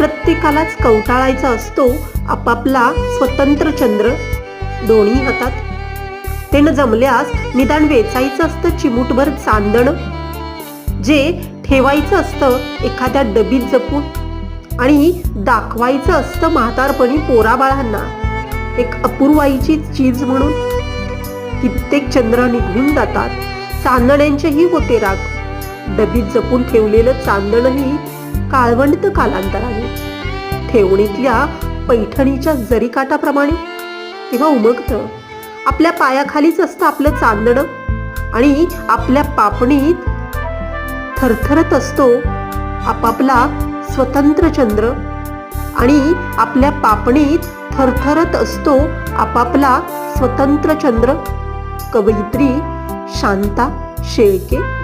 प्रत्येकालाच कवटाळायचा असतो आपापला स्वतंत्र चंद्र. दोन्ही हातात. ते न जमल्यास निदान वेचायचं असतं चिमूटभर चांदण. जे ठेवायचं असतं एखाद्या डबीत जपून. आणि दाखवायचं असतं म्हातारपणी पोराबाळांना एक अपूर्वाईची चीज म्हणून. कित्येक चंद्र निघून जातात. चांदण्यांचेही होते राग. डबीत जपून ठेवलेलं चांदणही काळवंट कालांतराने. ठेवणीतल्या पैठणीच्या जरीकाटाप्रमाणे तेव्हा उमगतं. आपल्या पायाखालीच असतं आपलं चांदणं. आणि आपल्या पापणीत थरथरत असतो आपापला स्वतंत्र चंद्र. आणि आपल्या पापणीत थरथरत असतो आपापला स्वतंत्र चंद्र. कवयित्री शांता शेळके